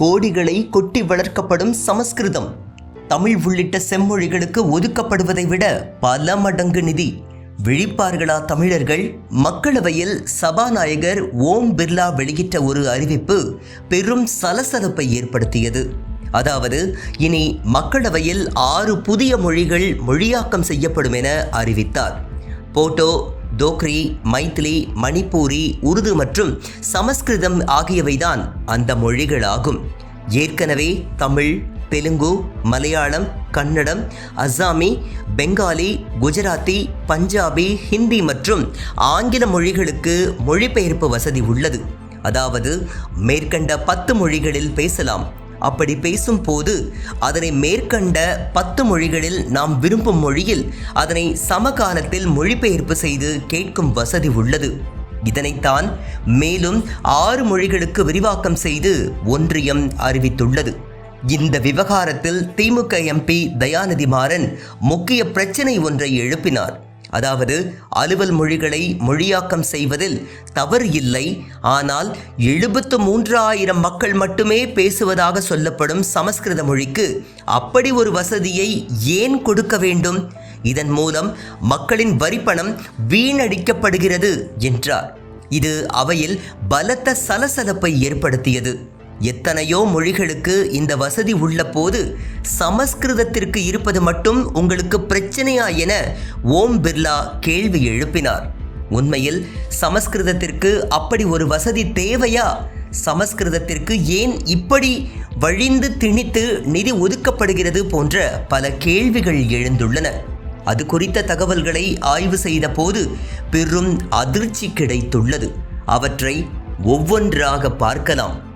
கோடிகளை கொட்டி வளர்க்கப்படும் சமஸ்கிருதம். தமிழ் உள்ளிட்ட செம்மொழிகளுக்கு ஒதுக்கப்படுவதை விட பல மடங்கு நிதி. விழிப்பார்களா தமிழர்கள்? மக்களவையில் சபாநாயகர் ஓம் பிர்லா வெளியிட்ட ஒரு அறிவிப்பு பெரும் சலசலப்பை ஏற்படுத்தியது. அதாவது இனி மக்களவையில் ஆறு புதிய மொழிகள் மொழியாக்கம் செய்யப்படும் என அறிவித்தார். போட்டோ தோக்ரி மைத்திலி மணிப்பூரி உருது மற்றும் சமஸ்கிருதம் ஆகியவைதான் அந்த மொழிகளாகும். ஏற்கனவே தமிழ் தெலுங்கு மலையாளம் கன்னடம் அஸ்ஸாமி பெங்காலி குஜராத்தி பஞ்சாபி ஹிந்தி மற்றும் ஆங்கில மொழிகளுக்கு மொழிபெயர்ப்பு வசதி உள்ளது. அதாவது மேற்கண்ட பத்து மொழிகளில் பேசலாம். அப்படி பேசும்போது அதனை மேற்கண்ட பத்து மொழிகளில் நாம் விரும்பும் மொழியில் அதனை சமகாலத்தில் மொழிபெயர்ப்பு செய்து கேட்கும் வசதி உள்ளது. இதனைத்தான் மேலும் ஆறு மொழிகளுக்கு விரிவாக்கம் செய்து ஒன்றியம் அறிவித்துள்ளது. இந்த விவகாரத்தில் திமுக எம்பி தயாநிதி மாறன் முக்கிய பிரச்சனை ஒன்றை எழுப்பினார். அதாவது அலுவல் மொழிகளை மொழியாக்கம் செய்வதில் தவறு இல்லை. ஆனால் எழுபத்து மூன்றாயிரம் மக்கள் மட்டுமே பேசுவதாக சொல்லப்படும் சமஸ்கிருத மொழிக்கு அப்படி ஒரு வசதியை ஏன் கொடுக்க வேண்டும்? இதன் மூலம் மக்களின் வரிப்பணம் வீணடிக்கப்படுகிறது என்றார். இது அவையில் பலத்த சலசலப்பை ஏற்படுத்தியது. எத்தனையோ மொழிகளுக்கு இந்த வசதி உள்ள போது சமஸ்கிருதத்திற்கு இருப்பது மட்டும் உங்களுக்கு பிரச்சனையா என ஓம் பிர்லா கேள்வி எழுப்பினார். உண்மையில் சமஸ்கிருதத்திற்கு அப்படி ஒரு வசதி தேவையா? சமஸ்கிருதத்திற்கு ஏன் இப்படி வழிந்து திணித்து நிதி ஒதுக்கப்படுகிறது போன்ற பல கேள்விகள் எழுந்துள்ளன. அது குறித்த தகவல்களை ஆய்வு செய்த போது பெரும் அதிர்ச்சி கிடைத்துள்ளது. அவற்றை ஒவ்வொன்றாக பார்க்கலாம்.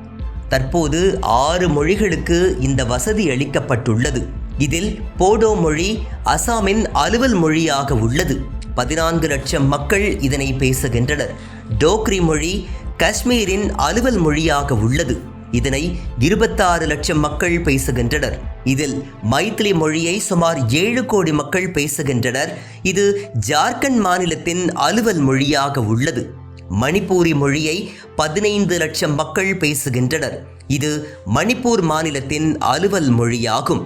தற்போது ஆறு மொழிகளுக்கு இந்த வசதி அளிக்கப்பட்டுள்ளது. இதில் போடோ மொழி அசாமின் அலுவல் மொழியாக உள்ளது. பதினான்கு லட்சம் மக்கள் இதனை பேசுகின்றனர். டோக்ரி மொழி காஷ்மீரின் அலுவல் மொழியாக உள்ளது. இதனை இருபத்தாறு லட்சம் மக்கள் பேசுகின்றனர். இதில் மைத்திலி மொழியை சுமார் ஏழு கோடி மக்கள் பேசுகின்றனர். இது ஜார்க்கண்ட் மாநிலத்தின் அலுவல் மொழியாக உள்ளது. மணிப்பூரி மொழியை பதினைந்து லட்சம் மக்கள் பேசுகின்றனர். இது மணிப்பூர் மாநிலத்தின் அலுவல் மொழியாகும்.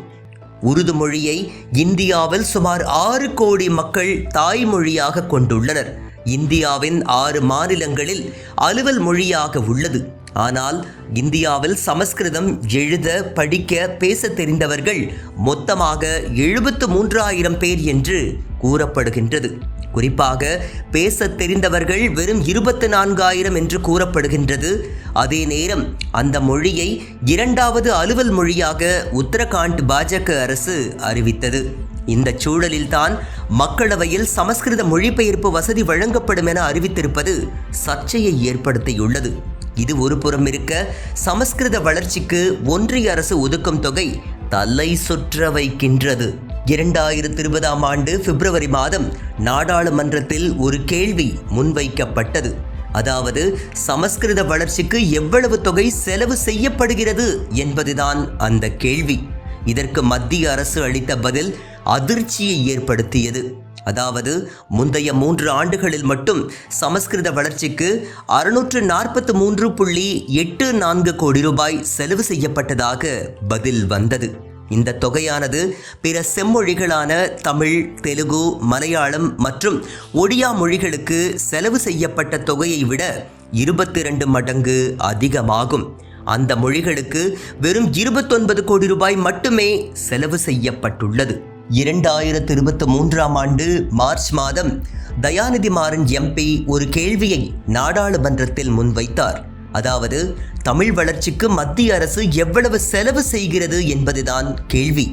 உருது மொழியை இந்தியாவில் சுமார் ஆறு கோடி மக்கள் தாய்மொழியாக கொண்டுள்ளனர். இந்தியாவின் ஆறு மாநிலங்களில் அலுவல் மொழியாக உள்ளது. ஆனால் இந்தியாவில் சமஸ்கிருதம் எழுத படிக்க பேச தெரிந்தவர்கள் மொத்தமாக எழுபத்து மூன்றாயிரம் பேர் என்று கூறப்படுகின்றது. குறிப்பாக பேச தெரிந்தவர்கள் வெறும் இருபத்து நான்காயிரம் என்று கூறப்படுகின்றது. அதே நேரம் அந்த மொழியை இரண்டாவது அலுவல் மொழியாக உத்தரகாண்ட் பாஜக அரசு அறிவித்தது. இந்த சூழலில்தான் மக்களவையில் சமஸ்கிருத மொழிபெயர்ப்பு வசதி வழங்கப்படும் என அறிவித்திருப்பது சர்ச்சையை ஏற்படுத்தியுள்ளது. இது ஒரு புறம் இருக்க சமஸ்கிருத வளர்ச்சிக்கு ஒன்றிய அரசு ஒதுக்கும் தொகை தலை சுற்ற வைக்கின்றது. இரண்டாயிரத்தி இருபதாம் ஆண்டு பிப்ரவரி மாதம் நாடாளுமன்றத்தில் ஒரு கேள்வி முன்வைக்கப்பட்டது. அதாவது சமஸ்கிருத வளர்ச்சிக்கு எவ்வளவு தொகை செலவு செய்யப்படுகிறது என்பதுதான் அந்த கேள்வி. இதற்கு மத்திய அரசு அளித்த பதில் அதிர்ச்சியை ஏற்படுத்தியது. அதாவது முந்தைய மூன்று ஆண்டுகளில் மட்டும் சமஸ்கிருத வளர்ச்சிக்கு அறுநூற்று நாற்பத்து மூன்று புள்ளி எட்டு நான்கு கோடி ரூபாய் செலவு செய்யப்பட்டதாக பதில் வந்தது. இந்த தொகையானது பிற செம்மொழிகளான தமிழ் தெலுங்கு மலையாளம் மற்றும் ஒடியா மொழிகளுக்கு செலவு செய்யப்பட்ட தொகையை விட இருபத்தி இரண்டு மடங்கு அதிகமாகும். அந்த மொழிகளுக்கு வெறும் இருபத்தொன்பது கோடி ரூபாய் மட்டுமே செலவு செய்யப்பட்டுள்ளது. இரண்டாயிரத்து இருபத்தி மூன்றாம் ஆண்டு மார்ச் மாதம் தயாநிதி மாறன் எம்பி ஒரு கேள்வியை நாடாளுமன்றத்தில் முன்வைத்தார். அதாவது தமிழ் வளர்ச்சிக்கு மத்திய அரசு எவ்வளவு செலவு செய்கிறது என்பதுதான் கேள்வி.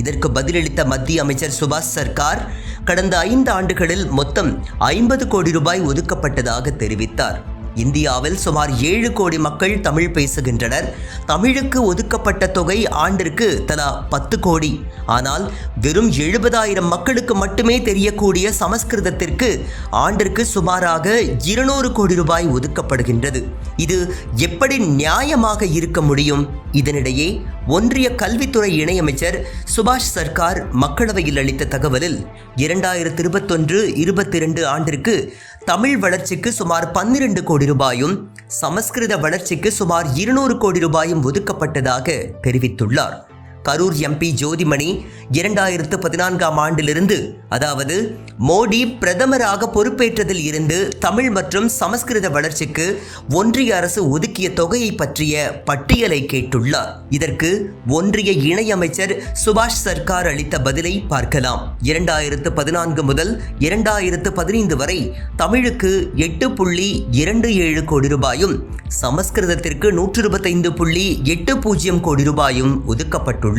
இதற்கு பதிலளித்த மத்திய அமைச்சர் சுபாஷ் சர்க்கார் கடந்த ஐந்து ஆண்டுகளில் மொத்தம் ஐம்பது கோடி ரூபாய் ஒதுக்கப்பட்டதாக தெரிவித்தார். இந்தியாவில் சுமார் ஏழு கோடி மக்கள் தமிழ் பேசுகின்றனர். தமிழுக்கு ஒதுக்கப்பட்ட தொகை ஆண்டிற்கு தலா பத்து கோடி. ஆனால் வெறும் எழுபதாயிரம் மக்களுக்கு மட்டுமே தெரியக்கூடிய சமஸ்கிருதத்திற்கு ஆண்டிற்கு சுமாராக இருநூறு கோடி ரூபாய் ஒதுக்கப்படுகின்றது. இது எப்படி நியாயமாக இருக்க முடியும்? இதனிடையே ஒன்றிய கல்வித்துறை இணையமைச்சர் சுபாஷ் சர்க்கார் மக்களவையில் அளித்த தகவலில் இரண்டாயிரத்தி இருபத்தொன்று இருபத்தி இரண்டு ஆண்டிற்கு தமிழ் வளர்ச்சிக்கு சுமார் பன்னிரண்டு கோடி ரூபாயும் சமஸ்கிருத வளர்ச்சிக்கு சுமார் இருநூறு கோடி ரூபாயும் ஒதுக்கப்பட்டதாக தெரிவித்துள்ளார். கரூர் எம்பி ஜோதிமணி இரண்டாயிரத்து பதினான்காம் ஆண்டிலிருந்து அதாவது மோடி பிரதமராக பொறுப்பேற்றதில் இருந்து தமிழ் மற்றும் சமஸ்கிருத வளர்ச்சிக்கு ஒன்றிய அரசு ஒதுக்கிய தொகையை பற்றிய பட்டியலை கேட்டுள்ளார். இதற்கு ஒன்றிய இணையமைச்சர் சுபாஷ் சர்க்கார் அளித்த பதிலை பார்க்கலாம். இரண்டாயிரத்து பதினான்கு முதல் இரண்டாயிரத்து பதினைந்து வரை தமிழுக்கு எட்டு புள்ளி இரண்டு ஏழு கோடி ரூபாயும் சமஸ்கிருதத்திற்கு நூற்று இருபத்தைந்து புள்ளி எட்டு பூஜ்ஜியம் கோடி ரூபாயும் ஒதுக்கப்பட்டுள்ளது.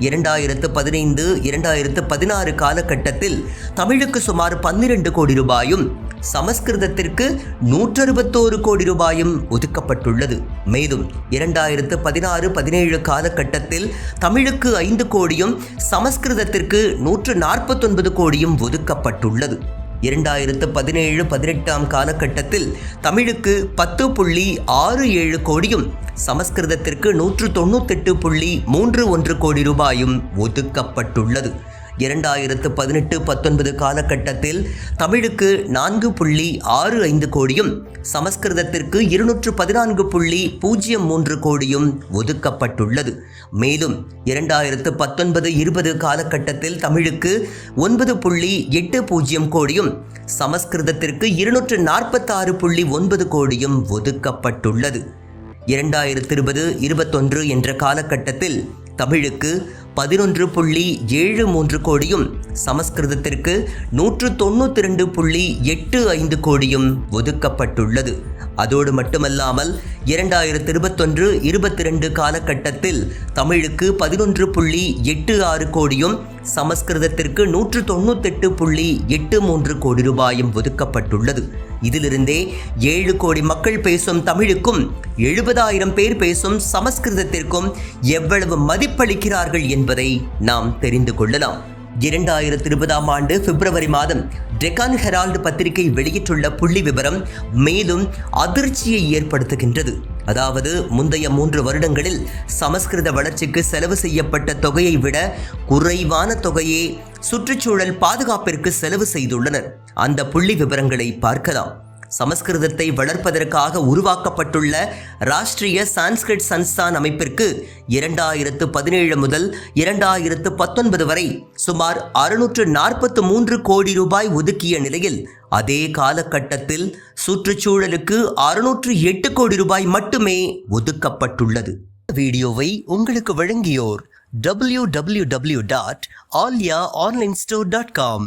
இரண்டாயிரத்து பதினைந்து இரண்டாயிரத்து பதினாறு காலகட்டத்தில் தமிழுக்கு சுமார் பன்னிரண்டு கோடி ரூபாயும் சமஸ்கிருதத்திற்கு நூற்றறுபத்தோரு கோடி ரூபாயும் ஒதுக்கப்பட்டுள்ளது. மேலும் இரண்டாயிரத்து பதினாறு பதினேழு காலகட்டத்தில் தமிழுக்கு ஐந்து கோடியும் சமஸ்கிருதத்திற்கு நூற்று நாற்பத்தொன்பது கோடியும் ஒதுக்கப்பட்டுள்ளது. இரண்டாயிரத்து பதினேழு பதினெட்டாம் காலகட்டத்தில் தமிழுக்கு பத்து புள்ளி ஆறு ஏழு கோடியும் சமஸ்கிருதத்திற்கு நூற்று தொண்ணூத்தெட்டு புள்ளி மூன்று ஒன்று கோடி ரூபாயும் ஒதுக்கப்பட்டுள்ளது. இரண்டாயிரத்து பதினெட்டு பத்தொன்பது காலகட்டத்தில் தமிழுக்கு நான்கு புள்ளி ஆறு ஐந்து கோடியும் சமஸ்கிருதத்திற்கு இருநூற்று பதினான்கு புள்ளி பூஜ்ஜியம் மூன்று கோடியும் ஒதுக்கப்பட்டுள்ளது. மேலும் இரண்டாயிரத்து பத்தொன்பது இருபது காலகட்டத்தில் தமிழுக்கு ஒன்பது புள்ளி எட்டு பூஜ்ஜியம் கோடியும் சமஸ்கிருதத்திற்கு இருநூற்று நாற்பத்தாறு புள்ளி ஒன்பது கோடியும் ஒதுக்கப்பட்டுள்ளது. இரண்டாயிரத்து இருபது இருபத்தொன்று என்ற காலகட்டத்தில் தமிழுக்கு பதினொன்று புள்ளி ஏழு மூன்று கோடியும் சமஸ்கிருதத்திற்கு நூற்று தொண்ணூற்றி ரெண்டு புள்ளி எட்டு ஐந்து கோடியும் ஒதுக்கப்பட்டுள்ளது. அதோடு மட்டுமல்லாமல் இரண்டாயிரத்து இருபத்தொன்று இருபத்தி ரெண்டு காலகட்டத்தில் தமிழுக்கு பதினொன்று புள்ளி எட்டு ஆறு கோடியும் சமஸ்கிருதத்திற்கு நூற்று தொண்ணூத்தெட்டு புள்ளி எட்டு மூன்று கோடி ரூபாயும் ஒதுக்கப்பட்டுள்ளது. இதிலிருந்தே ஏழு கோடி மக்கள் பேசும் தமிழுக்கும் எழுபதாயிரம் பேர் பேசும் சமஸ்கிருதத்திற்கும் எவ்வளவு மதிப்பளிக்கிறார்கள் என்பதை நாம் தெரிந்து கொள்ளலாம். இரண்டாயிரத்தி இருபதாம் ஆண்டு பிப்ரவரி மாதம் டெக்கான் ஹெரால்டு பத்திரிகை வெளியிட்டுள்ள புள்ளி விவரம் மேலும் அதிர்ச்சியை ஏற்படுத்துகின்றது. அதாவது முந்தைய மூன்று வருடங்களில் சமஸ்கிருத வளர்ச்சிக்கு செலவு செய்யப்பட்ட தொகையை விட குறைவான தொகையே சுற்றுச்சூழல் பாதுகாப்பிற்கு செலவு செய்துள்ளனர். அந்த புள்ளி விவரங்களை பார்க்கலாம். சமஸ்கிருதத்தை வளர்ப்பதற்காக உருவாக்கப்பட்டுள்ள ராஷ்டிரிய சான்ஸ்கிரிட் சன்ஸ்தான் அமைப்பிற்கு இரண்டாயிரத்து பதினேழு முதல் இரண்டாயிரத்து பத்தொன்பது வரை சுமார் அறுநூற்று நாற்பத்து மூன்று கோடி ரூபாய் ஒதுக்கிய நிலையில் அதே காலகட்டத்தில் சுற்றுச்சூழலுக்கு அறுநூற்று எட்டு கோடி ரூபாய் மட்டுமே ஒதுக்கப்பட்டுள்ளது. வீடியோவை உங்களுக்கு வழங்கியோர் W W W dot Alya online store dot com